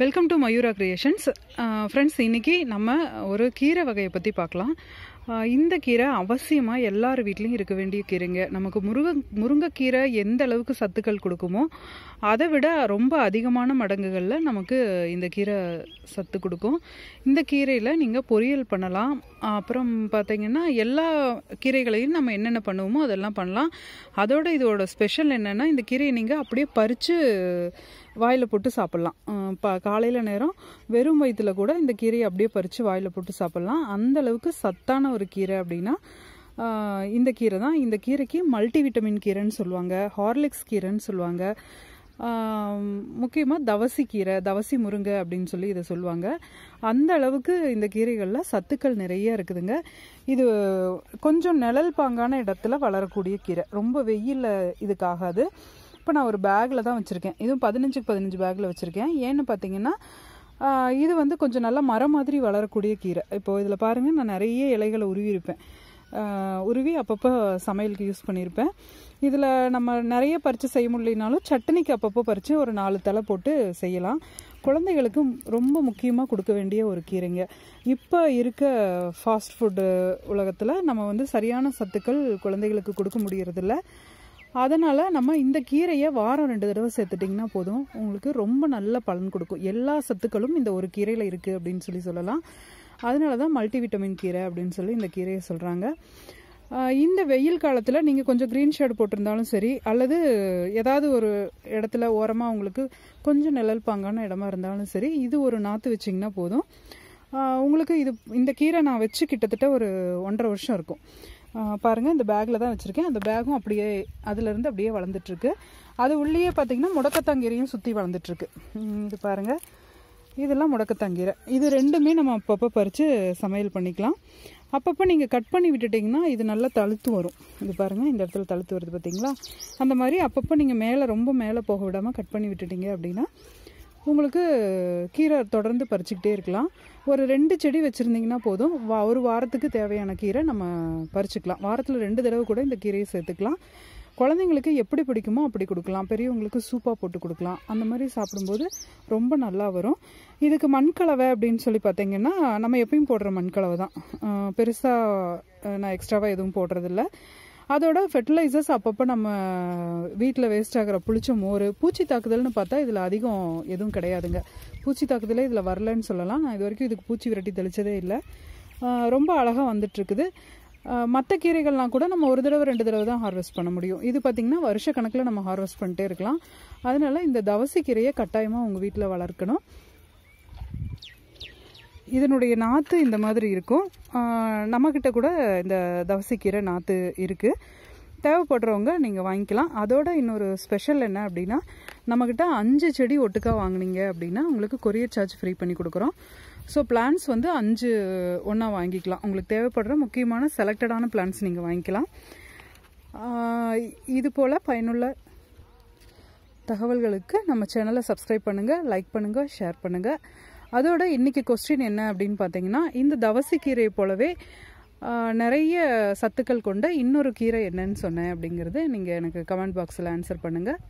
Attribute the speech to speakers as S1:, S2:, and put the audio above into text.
S1: Welcome to Mayura creations friends இன்னைக்கு நம்ம ஒரு கீரை வகையை பற்றி பார்க்கலாம். இந்த கீரை அவசியமாக எல்லார் வீட்லேயும் இருக்க வேண்டிய கீரைங்க. நமக்கு முருங்க முருங்கைக்கீரை எந்த அளவுக்கு சத்துக்கள் கொடுக்குமோ அதை விட ரொம்ப அதிகமான மடங்குகளில் நமக்கு இந்த கீரை சத்து கொடுக்கும். இந்த கீரையில் நீங்கள் பொரியல் பண்ணலாம். அப்புறம் பார்த்தீங்கன்னா எல்லா கீரைகளையும் நம்ம என்னென்ன பண்ணுவோமோ அதெல்லாம் பண்ணலாம். அதோட இதோட ஸ்பெஷல் என்னென்னா இந்த கீரையை நீங்கள் அப்படியே பறித்து வாயில் போட்டு சாப்பிட்லாம். இப்போ ப காலையில் நேரம் வெறும் வயிற்றுல கூட இந்த கீரையை அப்படியே பறித்து வாயில் போட்டு சாப்பிட்லாம். அந்தளவுக்கு சத்தான சத்தான ஒரு கீரை அப்படின்னா இந்த கீரை தான். இந்த கீரைக்கு மல்டி விட்டமின் கீரைன்னு சொல்லுவாங்க ஹார்லிக்ஸ் கீரைன்னு சொல்லுவாங்க. முக்கியமாக தவசி கீரை தவசி முருங்கை அப்படின்னு சொல்லி இதை சொல்லுவாங்க. அந்த அளவுக்கு இந்த கீரைகளில் சத்துக்கள் நிறைய இருக்குதுங்க. இது கொஞ்சம் நிழல் பாங்கான இடத்துல வளரக்கூடிய கீரை. ரொம்ப வெயிலில் இதுக்காகாது. இப்போ நான் ஒரு பேக்கில் தான் வச்சுருக்கேன். இதுவும் பதினஞ்சுக்கு பதினஞ்சு பேக்கில் வச்சுருக்கேன். ஏன்னு பார்த்தீங்கன்னா இது வந்து கொஞ்சம் நல்லா மரம் மாதிரி வளரக்கூடிய கீரை. இப்போ இதில் பாருங்கள் நான் நிறைய இலைகளை உருவியிருப்பேன். உருவி அப்பப்போ சமையலுக்கு யூஸ் பண்ணியிருப்பேன். இதில் நம்ம நிறைய பறித்து செய்ய முடியலனாலும் சட்னிக்கு அப்பப்போ பறித்து ஒரு நாலு தலை போட்டு செய்யலாம். குழந்தைகளுக்கு ரொம்ப முக்கியமாக கொடுக்க வேண்டிய ஒரு கீரைங்க. இப்போ இருக்க ஃபாஸ்ட் ஃபுட்டு உலகத்தில் நம்ம வந்து சரியான சத்துக்கள் குழந்தைகளுக்கு கொடுக்க முடியறதில்ல. அதனால் நம்ம இந்த கீரையை வாரம் ரெண்டு தடவை சேர்த்துட்டிங்கன்னா போதும். உங்களுக்கு ரொம்ப நல்ல பலன் கொடுக்கும். எல்லா சத்துக்களும் இந்த ஒரு கீரையில் இருக்குது அப்படின்னு சொல்லி சொல்லலாம். அதனால தான் மல்டிவிட்டமின் கீரை அப்படின்னு சொல்லி இந்த கீரையை சொல்கிறாங்க இந்த வெயில் காலத்தில் நீங்கள் கொஞ்சம் க்ரீன் ஷேடு போட்டிருந்தாலும் சரி அல்லது ஏதாவது ஒரு இடத்துல ஓரமாக உங்களுக்கு கொஞ்சம் நிழல் பாங்கான இடமா இருந்தாலும் சரி இது ஒரு நாற்று வச்சிங்கன்னா போதும். உங்களுக்கு இது இந்த கீரை நான் வச்சு கிட்டத்தட்ட ஒரு ஒன்றரை வருஷம் இருக்கும். பாருங்கள் இந்த பேக்கில் தான் வச்சுருக்கேன். அந்த பேக்கும் அப்படியே அதுலேருந்து அப்படியே வளர்ந்துட்டுருக்கு. அது உள்ளேயே பார்த்தீங்கன்னா முடக்கத்தாங்கீரையும் சுற்றி வளர்ந்துட்டுருக்கு. இது பாருங்கள் இதெல்லாம் முடக்கத்தாங்கீரை. இது ரெண்டுமே நம்ம அப்பப்போ பறித்து சமையல் பண்ணிக்கலாம். அப்பப்போ நீங்கள் கட் பண்ணி விட்டுட்டிங்கன்னா இது நல்லா தழுத்து வரும். இது பாருங்கள் இந்த இடத்துல தழுத்து வருது பார்த்தீங்களா? அந்த மாதிரி அப்பப்போ நீங்கள் மேலே ரொம்ப மேலே போக விடாமல் கட் பண்ணி விட்டுட்டீங்க அப்படின்னா உங்களுக்கு கீரை தொடர்ந்து பறிச்சுக்கிட்டே இருக்கலாம். ஒரு ரெண்டு செடி வச்சுருந்தீங்கன்னா போதும். வா ஒரு வாரத்துக்கு தேவையான கீரை நம்ம பறிச்சுக்கலாம். வாரத்தில் ரெண்டு தடவை கூட இந்த கீரையை சேர்த்துக்கலாம். குழந்தைங்களுக்கு எப்படி பிடிக்குமோ அப்படி கொடுக்கலாம். பெரியவங்களுக்கு சூப்பாக போட்டு கொடுக்கலாம். அந்த மாதிரி சாப்பிடும்போது ரொம்ப நல்லா வரும். இதுக்கு மண்கலவை அப்படின்னு சொல்லி பார்த்தீங்கன்னா நம்ம எப்பயும் போடுற மண்கலவை தான் பெருசாக நான் எக்ஸ்ட்ராவாக எதுவும் போடுறதில்ல. அதோட ஃபெர்டிலைசர்ஸ் அப்பப்போ நம்ம வீட்டில் வேஸ்ட் ஆகிற புளிச்ச மோர் பூச்சி தாக்குதல்னு பார்த்தா இதில் அதிகம் எதுவும் கிடையாதுங்க. பூச்சி தாக்குதலே இதில் வரலன்னு சொல்லலாம். நான் இது வரைக்கும் இதுக்கு பூச்சி விரட்டி தெளிச்சதே இல்லை. ரொம்ப அழகாக வந்துட்டுருக்குது. மற்ற கீரைகள்லாம் கூட நம்ம ஒரு தடவை ரெண்டு தடவை தான் ஹார்வெஸ்ட் பண்ண முடியும். இது பார்த்திங்கன்னா வருஷ கணக்கில் நம்ம ஹார்வெஸ்ட் பண்ணிட்டே இருக்கலாம். அதனால இந்த தவசி கீரையை கட்டாயமாக உங்கள் வீட்டில் வளர்க்கணும். இதனுடைய நாற்று இந்த மாதிரி இருக்கும். நம்மக்கிட்ட கூட இந்த தவசிக்கீரை நாற்று இருக்குது தேவைப்படுறவங்க நீங்கள் வாங்கிக்கலாம். அதோட இன்னொரு ஸ்பெஷல் என்ன அப்படின்னா நம்மக்கிட்ட அஞ்சு செடி ஒட்டுக்கா வாங்குனீங்க அப்படின்னா உங்களுக்கு கொரியர் சார்ஜ் ஃப்ரீ பண்ணி கொடுக்குறோம். ஸோ பிளான்ஸ் வந்து அஞ்சு ஒன்றா வாங்கிக்கலாம். உங்களுக்கு தேவைப்படுற முக்கியமான செலக்டடான பிளான்ஸ் நீங்கள் வாங்கிக்கலாம். இது போல் பயனுள்ள தகவல்களுக்கு நம்ம சேனலை சப்ஸ்கிரைப் பண்ணுங்கள் லைக் பண்ணுங்கள் ஷேர் பண்ணுங்கள் அதோட இன்றைக்கி கொஸ்டின் என்ன அப்படின்னு பார்த்தீங்கன்னா இந்த தவசி போலவே நிறைய சத்துக்கள் கொண்ட இன்னொரு கீரை என்னன்னு சொன்னேன் அப்படிங்கிறது நீங்கள் எனக்கு கமெண்ட் பாக்ஸில் ஆன்சர் பண்ணுங்கள்